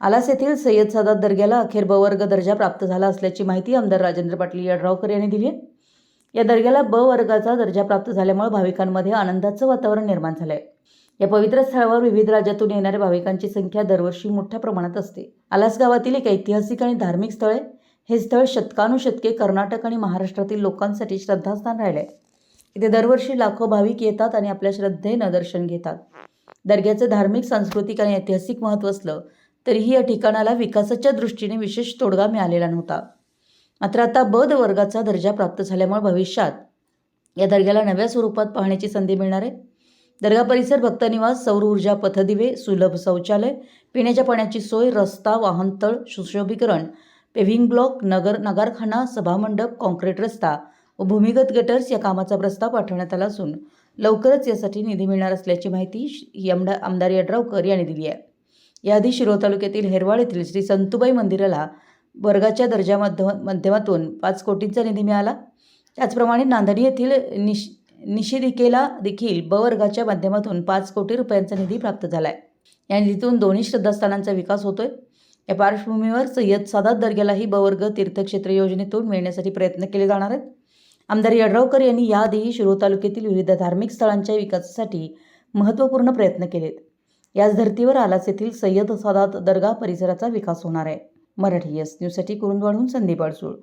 आलास येथील सय्यद सादात दर्ग्याला अखेर ब वर्ग दर्जा प्राप्त झाला असल्याची माहिती आमदार राजेंद्र पाटील यड्रावकर यांनी दिली आहे. या दर्ग्याला ब वर्गाचा दर्जा प्राप्त झाल्यामुळे भाविकांमध्ये आनंदाचं वातावरण निर्माण झालं आहे या पवित्र स्थळावर विविध राज्यातून येणाऱ्या भाविकांची संख्या दरवर्षी मोठ्या प्रमाणात असते. आलास गावातील एक ऐतिहासिक आणि धार्मिक स्थळ आहे. हे स्थळ शतकानुशतके कर्नाटक आणि महाराष्ट्रातील लोकांसाठी श्रद्धास्थान राहिले आहे इथे दरवर्षी लाखो भाविक येतात आणि आपल्या श्रद्धेनं दर्शन घेतात. दर्ग्याचं धार्मिक सांस्कृतिक आणि ऐतिहासिक महत्त्व असलं तरीही या ठिकाणाला विकासाच्या दृष्टीने विशेष तोडगा मिळालेला नव्हता. मात्र आता बद वर्गाचा दर्जा प्राप्त झाल्यामुळे भविष्यात या दर्ग्याला नव्या स्वरूपात पाहण्याची संधी मिळणार आहे. दर्गा परिसर भक्तनिवास सौर ऊर्जा पथदिवे सुलभ शौचालय पिण्याच्या पाण्याची सोय रस्ता वाहनतळ सुशोभीकरण पेव्हिंग ब्लॉक नगर नगारखाना सभामंडप कॉन्क्रीट रस्ता व भूमिगत गटर्स या कामाचा प्रस्ताव पाठवण्यात आला असून लवकरच यासाठी निधी मिळणार असल्याची माहिती श- आमदार यड्रावकर यांनी दिली आहे. याआधी शिरोळ तालुक्यातील हेरवाड येथील श्री संतुबाई मंदिराला वर्गाच्या दर्जा माध्यमातून पाच कोटींचा निधी मिळाला. त्याचप्रमाणे नांदणी येथील निश निषेधिकेला देखील ब वर्गाच्या माध्यमातून पाच कोटी रुपयांचा निधी प्राप्त झाला आहे या निधीतून दोन्ही श्रद्धास्थानांचा विकास होतोय. या पार्श्वभूमीवर सय्यद सादात दर्ग्यालाही बवर्ग तीर्थक्षेत्र योजनेतून मिळण्यासाठी प्रयत्न केले जाणार आहेत. आमदार यड्रावकर यांनी याआधीही शिरोळ तालुक्यातील विविध धार्मिक स्थळांच्या विकासासाठी महत्त्वपूर्ण प्रयत्न केलेत. याच धर्तीवर आलास येथील सय्यद सादात दर्गा परिसराचा विकास होणार आहे. मराठी एस न्यूजसाठी कुरुंदवाडहून संदीप अडसूळ.